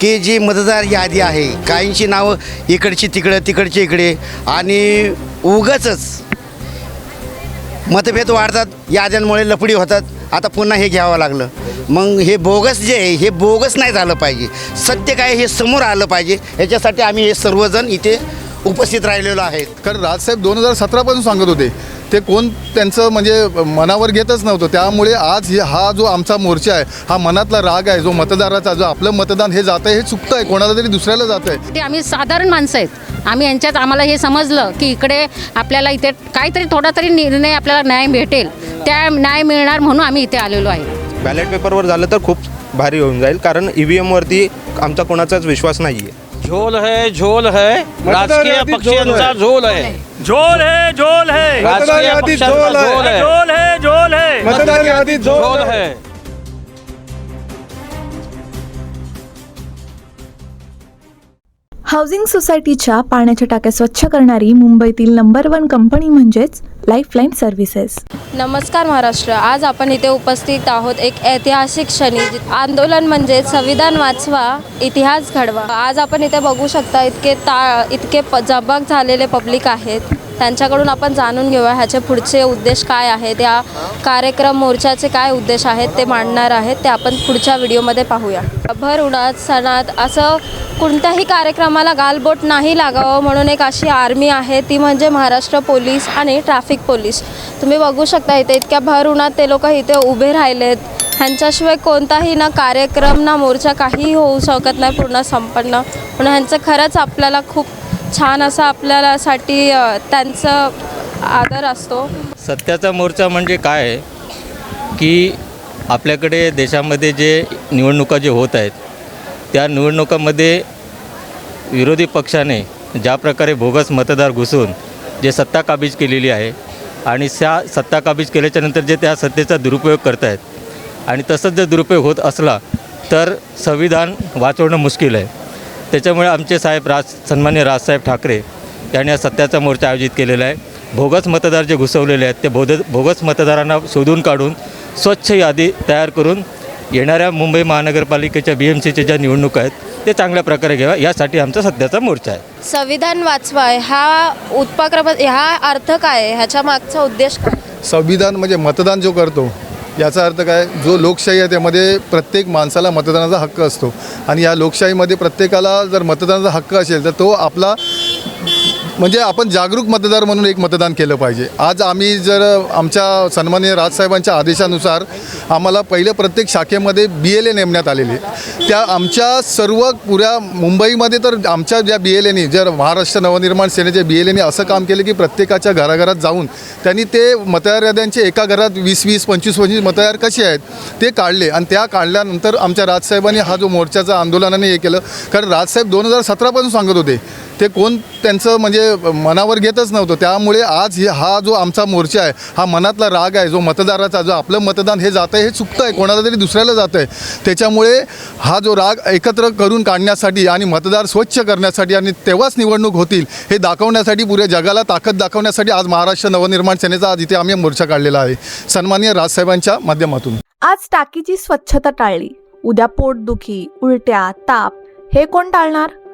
की जी मतदार यादी आहे. काहींची नावं इकडची तिकडं तिकडची इकडे. आणि उगाचच मतभेद वाढतात याद्यांमुळे लपडी होतात. आता पुन्हा हे घ्यावं लागलं. मग हे बोगस जे आहे हे बोगस नाही झालं पाहिजे. सत्य काय हे समोर आलं पाहिजे. याच्यासाठी आम्ही हे सर्वजण इथे उपस्थित राहिलेलो आहेत. कारण राजसाहेब दोन हजार सतरापासून सांगत होते. ते कोण त्यांचं म्हणजे मनावर घेतच नव्हतं. त्यामुळे आज हे- हा जो आमचा मोर्चा आहे हा मनातला राग आहे जो मतदाराचा जो आपलं मतदान हे जातं आहे हे चुकतं आहे. कोणाला तरी दुसऱ्याला जातं आहे ते आम्ही साधारण माणसं आहेत. आम्ही यांच्यात आम्हाला हे समजलं की इकडे आपल्याला इथे काहीतरी थोडा तरी निर्णय आपल्याला न्याय भेटेल. त्या न्याय मिळणार म्हणून आम्ही इथे आलेलो आहे. बॅलेट पेपरवर झालं तर खूप भारी होऊन जाईल कारण ई व्ही एमवरती आमचा कोणाचाच विश्वास नाही आहे झोल है झोल है. राजकीय पक्षांचा झोल आहे झोल है झोल है। राजकीय पक्षांचा झोल आहे झोल है झोल है। झोल है। हाऊसिंग सोसायटीच्या पाण्याच्या टाक्या स्वच्छ करणारी मुंबईतील नंबर वन कंपनी म्हणजेच लाईफलाईन सर्व्हिसेस नमस्कार महाराष्ट्र. आज आपण इथे उपस्थित आहोत एक ऐतिहासिक क्षणी. आंदोलन म्हणजे संविधान वाचवा इतिहास घडवा. आज आपण इथे बघू शकता इतके ता इतके प जबक झालेले पब्लिक आहेत. त्यांच्याकडून आपण जाणून घेऊया ह्याचे पुढचे उद्देश काय आहेत या कार्यक्रम मोर्चाचे काय उद्देश आहेत ते मांडणार आहेत ते आपण पुढच्या व्हिडिओमध्ये पाहूया. भर उन्हात सणात असं कोणत्याही कार्यक्रमाला गालबोट नाही लागावं म्हणून एक अशी आर्मी आहे ती म्हणजे महाराष्ट्र पोलीस आणि ट्रॅफिक पोलीस. तुम्ही बघू शकता इथे इतक्या भर उन्हात ते लोक इथे उभे राहिलेत. ह्यांच्याशिवाय कोणताही ना कार्यक्रम ना मोर्चा काहीही होऊ शकत नाही पूर्ण संपन्न. म्हणून ह्यांचं खरंच आपल्याला खूप छान असा आपल्याला साठी त्यांचं आदर असतो. सत्याचा मोर्चा म्हणजे काय? आहे की आपल्याकडे देशामध्ये जे निवडणुका जे होत आहेत त्या निवडणुकामध्ये विरोधी पक्षाने ज्या प्रकारे भोगस मतदार घुसून जे सत्ता काबीज केलेली आहे आणि त्या सत्ता काबीज केल्याच्यानंतर जे त्या सत्तेचा दुरुपयोग करत आहेत आणि तसंच जर दुरुपयोग होत असला तर संविधान वाचवणं मुश्किल आहे. त्याच्यामुळे आमचे साहेब राज सन्मान्य राजसाहेब ठाकरे यांनी हा सत्याचा मोर्चा आयोजित केलेला आहे. भोगस मतदार जे घुसवलेले आहेत ते बोध भोगस मतदारांना शोधून काढून स्वच्छ यादी तयार करून येणाऱ्या मुंबई महानगरपालिकेच्या बी एम सीच्या ज्या निवडणुका आहेत ते चांगल्या प्रकारे घ्याव्या. यासाठी आमचा सध्याचा मोर्चा आहे. संविधान वाचवा हा उपक्रम ह्या अर्थ काय ह्याच्या मागचा उद्देश काय? संविधान म्हणजे मतदान जो करतो याचा अर्थ काय? जो लोकशाही आहे त्यामध्ये प्रत्येक माणसाला मतदानाचा हक्क असतो. आणि या लोकशाहीमध्ये प्रत्येकाला जर मतदानाचा हक्क असेल तर तो आपला म्हणजे आपण जागरूक मतदार म्हणून एक मतदान केलं पाहिजे. आज आम्ही जर आमच्या सन्माननीय राजसाहेबांच्या आदेशानुसार आम्हाला पहिलं प्रत्येक शाखेमध्ये बी एल ए नेमण्यात आलेले त्या आमच्या सर्व पुऱ्या मुंबईमध्ये तर आमच्या ज्या बी एल एनी जर महाराष्ट्र नवनिर्माण सेनेच्या बी एल एनी असं काम केलं की प्रत्येकाच्या घराघरात जाऊन त्यांनी ते मतदार याद्यांचे एका घरात वीस वीस पंचवीस पंचवीस मतदार कसे आहेत ते काढले. आणि त्या काढल्यानंतर आमच्या राजसाहेबांनी हा जो मोर्चाचा आंदोलनाने हे केलं कारण राजसाहेब दोन हजार सतरापासून सांगत होते ते कोण त्यांचं म्हणजे मनावर घेतच नव्हतं. त्यामुळे आज हे हा जो आमचा मोर्चा आहे हा मनातला राग आहे जो मतदाराचा जो आपलं मतदान हे जातं आहे हे चुकतं आहे कोणाला तरी दुसऱ्याला जातं आहे त्याच्यामुळे हा जो राग एकत्र करून काढण्यासाठी आणि मतदार स्वच्छ करण्यासाठी आणि तेव्हाच निवडणूक होतील हे दाखवण्यासाठी पुऱ्या जगाला ताकद दाखवण्यासाठी आज महाराष्ट्र नवनिर्माण सेनेचा आज इथे आम्ही मोर्चा काढलेला आहे. सन्मान्य राजसाहेबांच्या माध्यमातून. आज टाकीची स्वच्छता टाळली. उद्या पोटदुखी उलट्या ताप हे कोण टाळणार?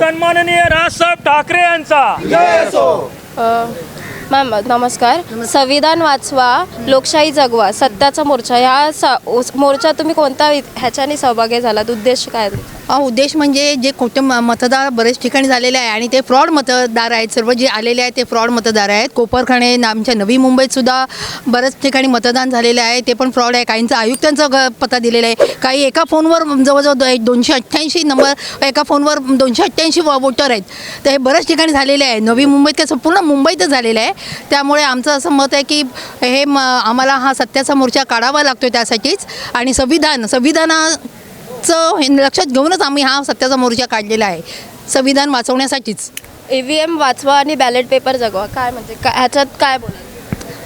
सन्माननीय राजसाहेब ठाकरे यांचा. मॅम नमस्कार. संविधान वाचवा लोकशाही जगवा सत्याचा मोर्चा. ह्या स मोर्चा तुम्ही कोणता ह्याच्याने सहभागी झालात? उद्देश काय हा उद्देश म्हणजे जे खोटे म- मतदार बरेच ठिकाणी झालेले आहे आणि ते फ्रॉड मतदार आहेत. सर्व जे आलेले आहेत ते फ्रॉड मतदार आहेत. कोपरखणे ना आमच्या नवी मुंबईत सुद्धा बऱ्याच ठिकाणी मतदान झालेले आहे. ते पण फ्रॉड आहे. काहींचं आयुक्तांचा ग- पत्ता दिलेला आहे. काही एका फोनवर जवळजवळ दो- दोनशे अठ्ठ्याऐंशी नंबर एका फोनवर दोनशे अठ्ठ्याऐंशी वोटर आहेत. तर हे बऱ्याच ठिकाणी झालेले आहे. नवी मुंबईत काय संपूर्ण मुंबईतच झालेलं आहे. त्यामुळे आमचं असं मत आहे की हे म आम्हाला हा सत्याचा मोर्चा काढावा लागतो त्यासाठीच. आणि संविधान संविधाना चं हे लक्षात घेऊनच आम्ही हा सत्याचा मोर्चा काढलेला आहे. संविधान वाचवण्यासाठीच. ई व्ही एम वाचवा आणि बॅलेट पेपर जगवा. काय म्हणजे काय ह्याच्यात काय बोलाल?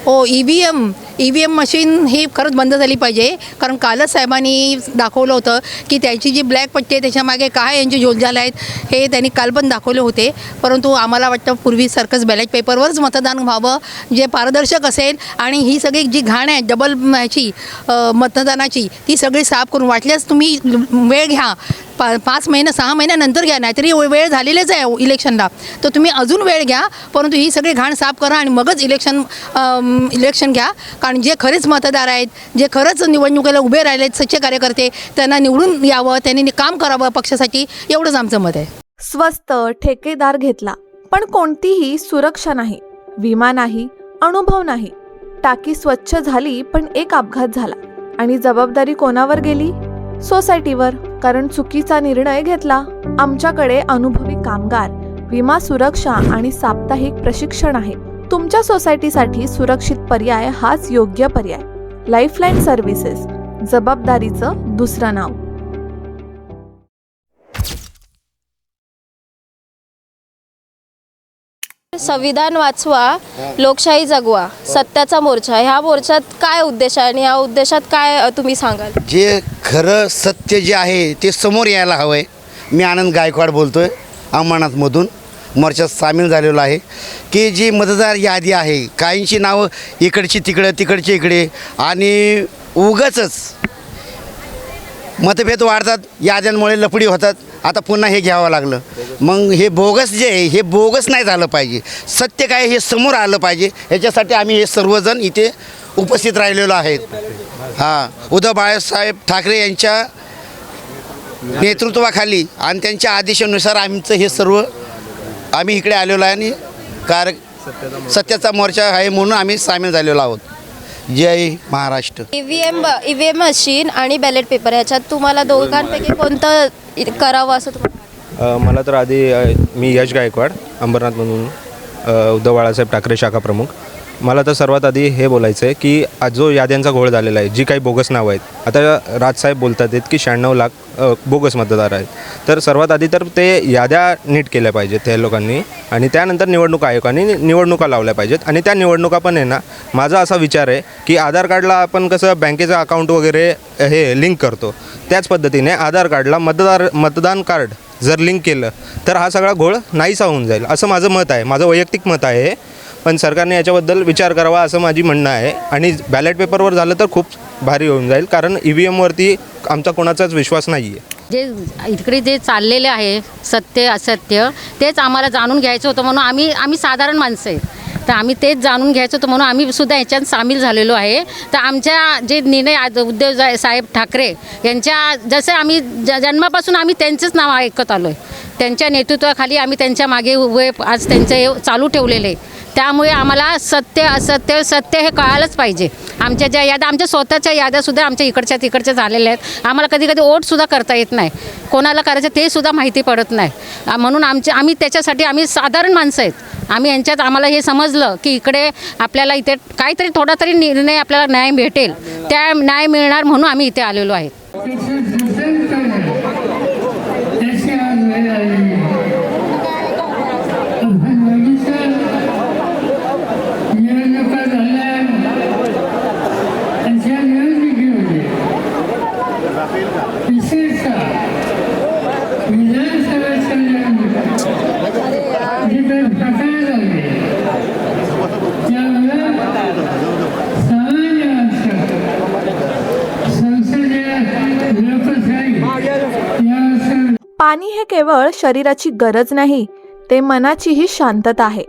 हो E V M E V M machine ही खरंच बंद झाली पाहिजे. कारण कालच साहेबांनी दाखवलं होतं की त्याची जी ब्लॅक पट्टी आहे त्याच्यामागे काय यांचे झोलझाल आहेत हे त्यांनी काल पण दाखवले होते. परंतु आम्हाला वाटतं पूर्वी सारखंच बॅलेट पेपरवरच मतदान व्हावं जे पारदर्शक असेल आणि ही सगळी जी घाण आहे डबल ह्याची मतदानाची ती सगळी साफ करून वाटल्यास तुम्ही वेळ घ्या. पा पाच महिने सहा महिन्यानंतर घ्या नाहीतरी वेळ झालेलेच आहे इलेक्शनला. तर तुम्ही अजून वेळ घ्या परंतु ही सगळी घाण साफ करा आणि मगच इलेक्शन इलेक्शन घ्या. कारण जे खरेच मतदार आहेत जे खरंच निवडणुकीला उभे राहिले आहेत सच्चे कार्यकर्ते त्यांना निवडून यावं त्यांनी काम करावं पक्षासाठी एवढंच आमचं मत आहे. स्वस्त ठेकेदार घेतला पण कोणतीही सुरक्षा नाही विमा नाही अनुभव नाही. टाकी स्वच्छ झाली पण एक अपघात झाला. आणि जबाबदारी कोणावर गेली? सोसायटीवर कारण चुकीचा निर्णय घेतला. आमच्याकडे अनुभवी कामगार विमा सुरक्षा आणि साप्ताहिक प्रशिक्षण आहे. तुमच्या सोसायटीसाठी सुरक्षित पर्याय हाच योग्य पर्याय. लाईफलाईन सर्व्हिसेस जबाबदारीचं दुसरं नाव. संविधान वाचवा लोकशाही जगवा सत्याचा मोर्चा. ह्या मोर्चात काय उद्देश आहे आणि या उद्देशात काय तुम्ही सांगाल? जे खरं सत्य जे आहे ते समोर यायला हवं आहे मी आनंद गायकवाड बोलतो आहे अंबरनाथमधून. मोर्चात सामील झालेलो आहे. की जी मतदार यादी आहे काहींची नावं इकडची तिकडं तिकडची इकडे आणि उगाचच मतभेद वाढतात याद्यांमुळे लफडी होतात. आता पुन्हा हे घ्यावं लागलं. मग हे बोगस जे आहे हे बोगस नाही झालं पाहिजे. सत्य काय हे समोर आलं पाहिजे. याच्यासाठी आम्ही हे सर्वजण इथे उपस्थित राहिलेलो आहेत. हां उद्धव बाळासाहेब ठाकरे यांच्या नेतृत्वाखाली आणि त्यांच्या आदेशानुसार आमचं हे सर्व आम्ही इकडे आलेलो आहे आणि कार सत्याचा मोर्चा आहे म्हणून आम्ही सामील झालेलो आहोत. जय Maharashtra. E V M E V M machine आणि बॅलेट पेपर ह्याच्यात तुम्हाला दोघांपैकी कोणतं इ- करावं असं तुम्हाला अ, मला तर आधी अ, मी यश गायकवाड अंबरनाथमधून अ, उद्धव बाळासाहेब ठाकरे शाखा प्रमुख. मला तर सर्वात आधी हे बोलायचं आहे की आज जो याद्यांचा घोळ झालेला आहे जी काही बोगस नावं आहेत आता राजसाहेब बोलतात आहेत की शहाण्णव लाख बोगस मतदार आहेत. तर सर्वात आधी तर ते याद्या नीट केल्या पाहिजेत त्या लोकांनी आणि त्यानंतर निवडणूक आयोगाने निवडणुका लावल्या पाहिजेत आणि त्या निवडणुका पण आहे ना माझा असा विचार आहे की आधार कार्डला आपण कसं बँकेचं अकाउंट वगैरे हे लिंक करतो त्याच पद्धतीने आधार कार्डला मतदार मतदान कार्ड जर लिंक केलं तर हा सगळा घोळ नाहीसा होऊन जाईल असं माझं मत आहे. माझं वैयक्तिक मत आहे पण सरकारने याच्याबद्दल विचार करावा असं माझी म्हणणं आहे. आणि बॅलेट पेपरवर झालं तर खूप भारी होऊन जाईल कारण ई व्ही एमवरती आमचा कोणाचाच विश्वास नाही आहे जे इकडे जे चाललेले आहे सत्य असत्य तेच आम्हाला जाणून घ्यायचं होतं म्हणून आम्ही आम्ही साधारण माणसं आहे. तर आम्ही तेच जाणून घ्यायचं होतं म्हणून आम्ही सुद्धा याच्यात सामील झालेलो आहे. तर आमच्या जे निर्णय आज उद्धव साहेब ठाकरे यांच्या जसं आम्ही ज जन्मापासून आम्ही त्यांचंच नाव ऐकत आलो आहे त्यांच्या नेतृत्वाखाली आम्ही त्यांच्या मागे उभे आज त्यांचं हे चालू ठेवलेलं आहे. त्यामुळे आम्हाला सत्य असत्य सत्य हे कळायलाच पाहिजे. आमच्या ज्या याद्या आमच्या स्वतःच्या याद्यासुद्धा आमच्या इकडच्या तिकडच्या झालेल्या आहेत. आम्हाला कधी कधी ओटसुद्धा करता येत नाही. कोणाला करायचं ते सुद्धा माहिती पडत नाही. म्हणून आमचे आम्ही त्याच्यासाठी आम्ही साधारण माणसं आहेत. आम्ही यांच्यात आम्हाला हे समजलं की इकडे आपल्याला इथे काहीतरी थोडा तरी निर्णय आपल्याला न्याय भेटेल. त्या न्याय मिळणार म्हणून आम्ही इथे आलेलो आहे निवडणुका झाल्या त्यांच्या निवडणुकीमध्ये विशेषतः विधानसभेच्या निवडणुका जिथे प्रकार झाले त्यामुळे सामान्य माणसं संसदीय लोकशाही या पाणी हे केवळ शरीराची गरज नाही ते मनाचीही शांतता आहे.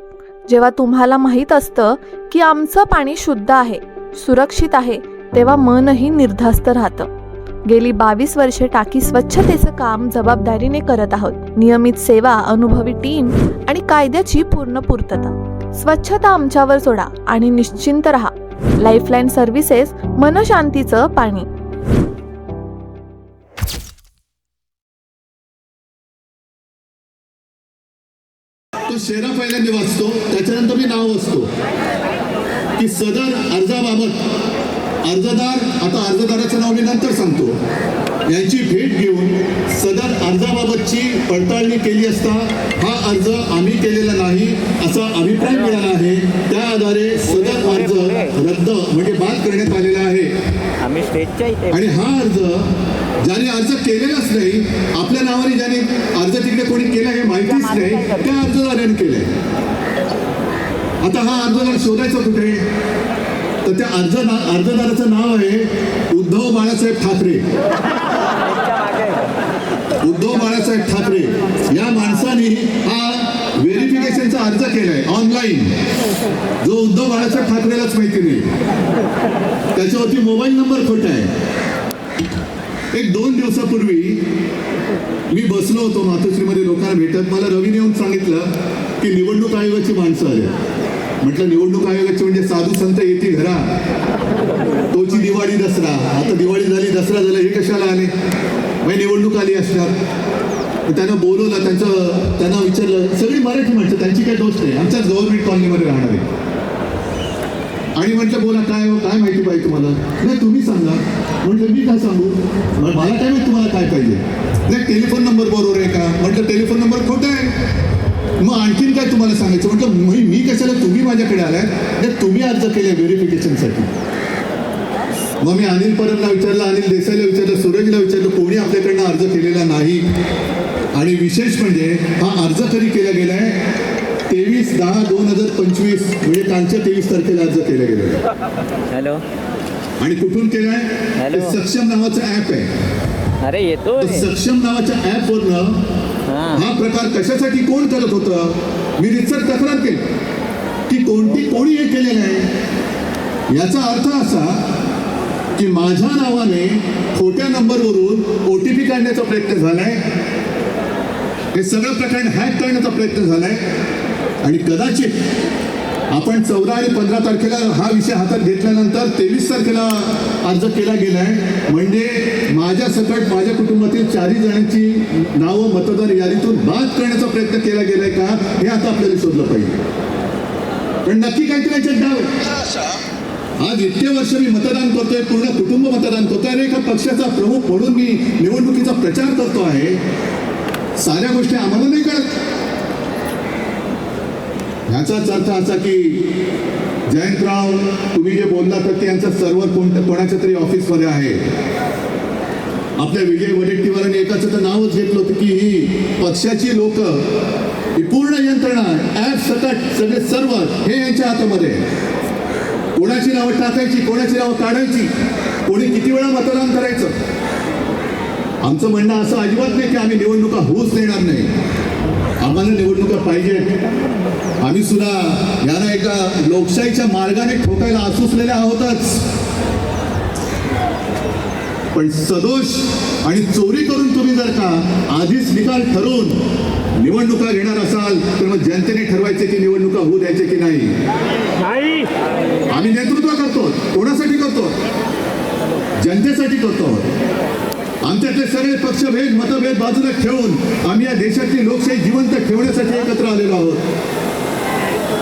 जेव्हा तुम्हाला माहीत असतं की आमचं पाणी शुद्ध आहे सुरक्षित आहे तेव्हा मनही निर्धास्त राहतं. गेली बावीस वर्षे टाकी स्वच्छतेचं काम जबाबदारीने करत आहोत. नियमित सेवा अनुभवी टीम आणि कायद्याची पूर्ण पूर्तता. स्वच्छता आमच्यावर सोडा आणि निश्चिंत रहा. लाईफलाईन सर्व्हिसेस मनशांतीचं पाणी. तो शेरा पहिल्यांदा वाचतो त्याच्यानंतर मी नाव वाचतो. की सदर अर्जाबाबत अर्जदार आता अर्जदाराचं नाव मी नंतर सांगतो. यांची भेट घेऊन सदर अर्जाबाबतची पडताळणी केली असता हा अर्ज आम्ही केलेला नाही असा अभिप्राय मिळाला आहे. त्या आधारे सदर अर्ज रद्द म्हणजे बाद करण्यात आलेला आहे. आणि हा अर्ज ज्याने अर्ज केलेलाच नाही आपल्या नावाने ज्याने अर्ज तिकडे कोणी केला हे माहितीच नाही त्या अर्जदाराने केलंय. आता हा अर्जदार शोधायचा कुठे? तर त्या अर्ज अर्जदाराचं नाव आहे उद्धव बाळासाहेब ठाकरे. उद्धव बाळासाहेब ठाकरे. या माणसाने हा व्हेरिफिकेशनचा अर्ज केलाय ऑनलाईन. जो उद्धव बाळासाहेब ठाकरेलाच माहिती नाही. त्याच्यावरती मोबाईल नंबर खोटा आहे. एक दोन दिवसापूर्वी मी बसलो होतो मातोश्रीमध्ये लोकांना भेटत. मला रवीने येऊन सांगितलं की निवडणूक आयोगाची माणसं आहे म्हटलं निवडणूक आयोगाचे म्हणजे साधू संत येते घरा. तोची दिवाळी दसरा. आता दिवाळी झाली दसरा झाला हे कशाला आले? मग निवडणूक आली असणार. त्यांना बोलवलं त्यांचं त्यांना विचारलं. सगळी मराठी माणसं त्यांची काय दोष नाही. आमच्या गव्हर्नमेंट कॉलनीमध्ये राहणार आहे. आणि म्हटलं बोला काय हो काय माहिती पाहिजे तुम्हाला? नाही तुम्ही सांगा. म्हटलं मी काय सांगू? मला काय माहिती तुम्हाला काय पाहिजे? नाही टेलिफोन नंबर बरोबर आहे का? म्हटलं टेलिफोन नंबर खोटा आहे. मग आणखीन काय तुम्हाला सांगायचं? म्हटलं मी मी कशाला तुम्ही माझ्याकडे आलाय? नाही तुम्ही अर्ज केले व्हेरिफिकेशनसाठी. मग मी अनिल परबला विचारलं अनिल देसाईला विचारलं सूरजला विचारलं कोणी आपल्याकडनं अर्ज केलेला नाही? आणि विशेष म्हणजे हा अर्ज कधी केला गेलाय तेवीस दहा दोन हजार पंचवीस म्हणजे कालच्या तेवीस तारखेला अर्ज केला आहे. हॅलो. आणि कुठून केलाय? सक्षम नावाचं ऍप आहे. अरे येतो तर सक्षम नावाच्या ऍप वरनं हा. प्रकार कशासाठी कोण करत होतं? मी रितसर तक्रार केली. की कोणती कोणी हे केलेलं आहे? याचा अर्थ असा की माझ्या नावाने खोट्या नंबरवरून ओ टी पी काढण्याचा प्रयत्न झालाय. हे सगळं प्रकरण हॅक करण्याचा प्रयत्न झालाय. आणि कदाचित आपण चौदा आणि पंधरा तारखेला हा विषय हातात घेतल्यानंतर तेवीस तारखेला अर्ज केला गेलाय. म्हणजे माझ्या सकट माझ्या कुटुंबातील चारही जणांची नावं मतदार यादीतून बाद करण्याचा प्रयत्न केला गेलाय का हे आता आपल्याला शोधलं पाहिजे. पण नक्की काहीतरी याच्यात डाव आज इतके वर्ष मी मतदान करतोय पूर्ण कुटुंब मतदान करतोय आणि एका पक्षाचा प्रमुख म्हणून मी निवडणुकीचा प्रचार करतो आहे. साऱ्या गोष्टी आम्हाला नाही कळत. ह्याचाच अर्थ असा की जयंतराव तुम्ही जे बोलला तर ते यांचं सर्व्हर कोणत्या कोणाच्या तरी ऑफिसमध्ये आहे. आपल्या विजय वडेट्टीवारांनी एकाचं तर नावच घेतलं होतं की ही पक्षाची लोक ही पूर्ण यंत्रणा ॲप सकट सगळे सर्व हे यांच्या हातामध्ये कोणाची नावं टाकायची कोणाची नावं काढायची कोणी किती वेळा मतदान करायचं? आमचं म्हणणं असं अजिबात नाही की आम्ही निवडणुका होऊच देणार नाही. आम्हाला निवडणुका पाहिजेत. आम्ही सुद्धा यांना एका लोकशाहीच्या मार्गाने ठोकायला असूसलेले आहोतच. पण सदोष आणि चोरी करून तुम्ही जर का आधीच निकाल ठरवून निवडणुका घेणार असाल तर मग जनतेने ठरवायचे की निवडणुका होऊ द्यायचे की नाही? नाही. आम्ही नेतृत्व करतो कोणासाठी करतो? जनतेसाठी करतो. आमच्यातले सगळे पक्षभेद मतभेद बाजूला ठेवून आम्ही या देशातली लोकशाही जिवंत ठेवण्यासाठी एकत्र आलेलो आहोत.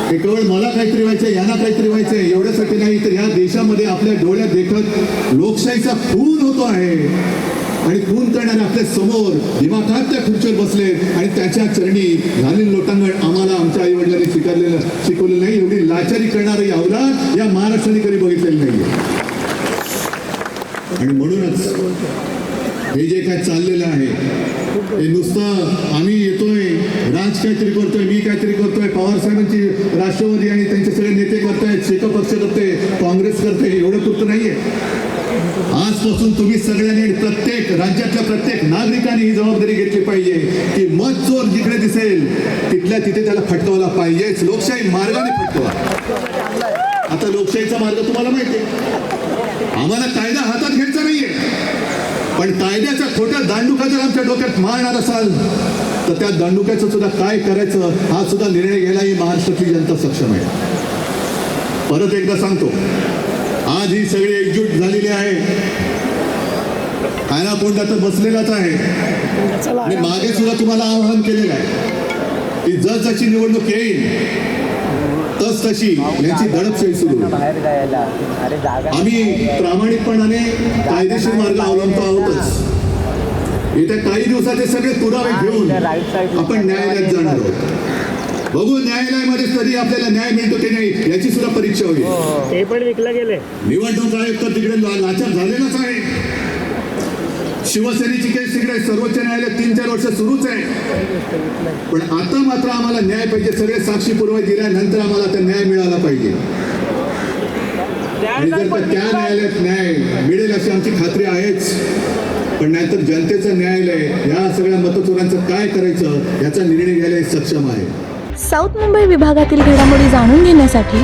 हे केवळ मला काहीतरी व्हायचंय यांना काहीतरी व्हायचंय. एवढ्यासाठी नाही तर या देशामध्ये आपल्या डोळ्यात देखत लोकशाहीचा खून होतो आहे. आणि खून करणारे आपल्यासमोर दिमाखात त्या खुर्चीवर बसले आणि त्याच्या चरणी झालेलं लोटांगण आम्हाला आमच्या आई वडिलांनी स्वीकारलेलं शिकवलेलं नाही. एवढी लाचारी करणारी अवलाद या महाराष्ट्राने कधी बघितलेली नाही आणि म्हणूनच हे जे काय चाललेलं आहे हे नुसतं आम्ही येतोय राज काहीतरी करतोय मी काहीतरी करतोय पवार साहेबांची राष्ट्रवादी आणि त्यांचे सगळे नेते करतायत शेका पक्ष करते काँग्रेस करते एवढं पुरतं नाहीये. आजपासून तुम्ही सगळ्यांनी आणि प्रत्येक राज्यातल्या प्रत्येक नागरिकांनी ही जबाबदारी घेतली पाहिजे की मत चोर जिकडे दिसेल तिथल्या तिथे त्याला फटकावला पाहिजेच. लोकशाही मार्गाने फटकवा. आता लोकशाहीचा मार्ग तुम्हाला माहिती आहे. आम्हाला कायदा हातात घ्यायचा नाहीये. पण कायद्याच्या खोट्या दांडुका जर आमच्या डोक्यात मारणार असाल तर त्या दांडुक्याचं सुद्धा काय करायचं हा सुद्धा निर्णय घ्यायला ही महाराष्ट्रातली जनता सक्षम आहे. परत एकदा सांगतो आज ही सगळी एकजूट झालेली आहे. कायना कोंडा तर बसलेलाच आहे. आणि मागे सुद्धा तुम्हाला आवाहन केलेलं आहे की जर जशी निवडणूक येईल तस तशी यांची दडपशाही सुरू. आम्ही प्रामाणिकपणाने कायदेशीर मार्ग अवलंबतो आहोतच. येत्या काही दिवसात हे सगळे पुरावे घेऊन आपण न्यायालयात जाणार आहोत. बघू न्यायालयामध्ये कधी आपल्याला न्याय मिळतो की नाही याची सुद्धा परीक्षा होईल. ते पण विकलं गेले निवडणूक आयोग तर तिकडे ला- लाचार झालेलाच आहे. शिवसेनेची केस तिकडे सर्वोच्च न्यायालय तीन चार वर्ष सुरूच आहे. पण आता मात्र आम्हाला न्याय पाहिजे. सगळे साक्षी पुरावे दिल्यानंतर आम्हाला त्या न्याय मिळाला पाहिजे. त्या न्यायालयात न्याय मिळेल अशी आमची खात्री आहेच. पण नाहीतर जनतेचं न्यायालय या सगळ्या मतचोरांचं काय करायचं याचा निर्णय घ्यायला सक्षम आहे. साऊथ मुंबई विभागातील घडामोडी जाणून घेण्यासाठी